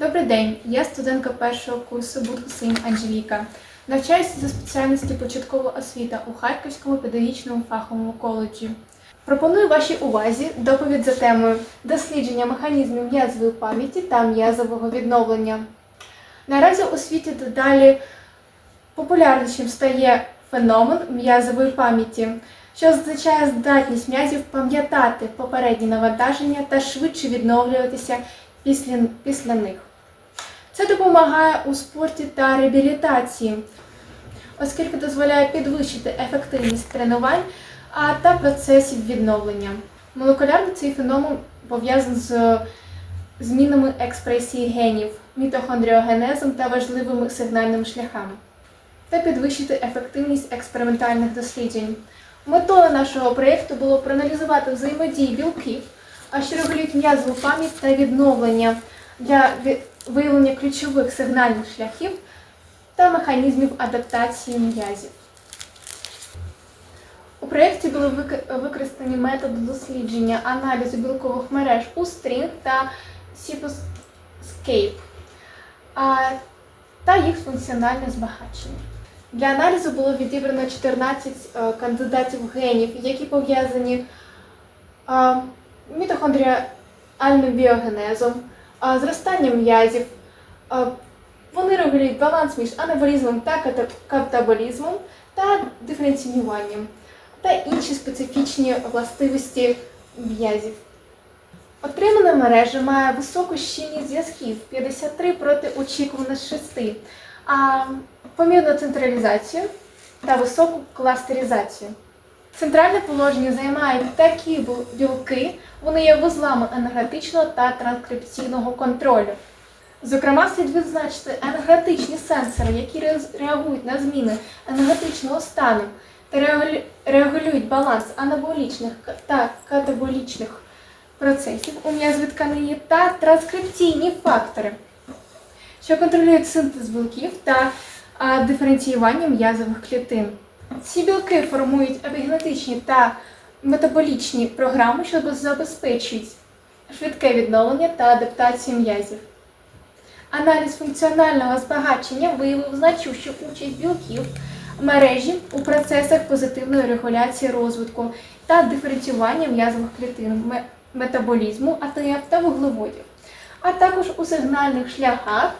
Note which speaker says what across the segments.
Speaker 1: Добрий день, я студентка першого курсу Будкусин Анжеліка. Навчаюся за спеціальністю початкова освіта у Харківському педагогічному фаховому коледжі. Пропоную вашій увазі доповідь за темою дослідження механізмів м'язової пам'яті та м'язового відновлення. Наразі у світі дедалі популярнішим стає феномен м'язової пам'яті, що означає здатність м'язів пам'ятати попередні навантаження та швидше відновлюватися після, після них. Це допомагає у спорті та реабілітації, оскільки дозволяє підвищити ефективність тренувань та процесів відновлення. Молекулярно цей феномен пов'язаний з змінами експресії генів, мітохондріогенезом та важливими сигнальними шляхами, та підвищити ефективність експериментальних досліджень. Метою нашого проєкту було проаналізувати взаємодії білків, а що регулюють м'язову пам'ять та відновлення для виявлення ключових сигнальних шляхів та механізмів адаптації м'язів. У проєкті були використані методи дослідження аналізу білкових мереж у String та а, та їх функціональне збагачення. Для аналізу було відібрано 14 е, кандидатів генів, які пов'язані мітохондріальним біогенезом, зростанням м'язів. Вони регулюють баланс між анаболізмом та катаболізмом та диференціюванням та інші специфічні властивості м'язів. Отримана мережа має високу щільність зв'язків 53 проти очікувано 6, а помірну централізацію та високу кластеризацію. Центральне положення займають такі білки, вони є вузлами енергетичного та транскрипційного контролю. Зокрема, слід відзначити енергетичні сенсори, які реагують на зміни енергетичного стану та регулюють баланс анаболічних та катаболічних процесів у м'язовій тканині та транскрипційні фактори, що контролюють синтез білків та диференціювання м'язових клітин. Ці білки формують епігенетичні та метаболічні програми, що забезпечують швидке відновлення та адаптацію м'язів. Аналіз функціонального збагачення виявив значущу участь білків мережі у процесах позитивної регуляції розвитку та диференціювання м'язових клітин, метаболізму АТФ та вуглеводів, а також у сигнальних шляхах,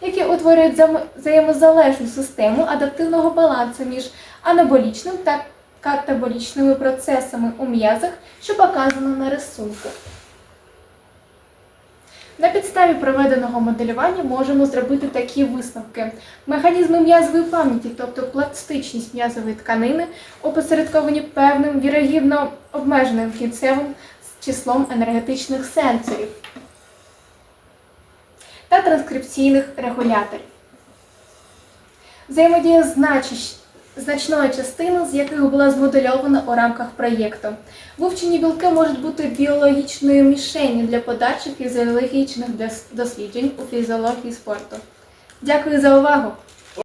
Speaker 1: які утворюють взаємозалежну систему адаптивного балансу між анаболічним та катаболічними процесами у м'язах, що показано на рисунку. На підставі проведеного моделювання можемо зробити такі висновки. Механізми м'язової пам'яті, тобто пластичність м'язової тканини, опосередковані певним вірогідно обмеженим кінцевим числом енергетичних сенсорів транскрипційних регуляторів. Взаємодія значної частини, з яких була змодельована у рамках проєкту. Вивчені білки можуть бути біологічною мішенню для подальших фізіологічних досліджень у фізіології спорту. Дякую за увагу!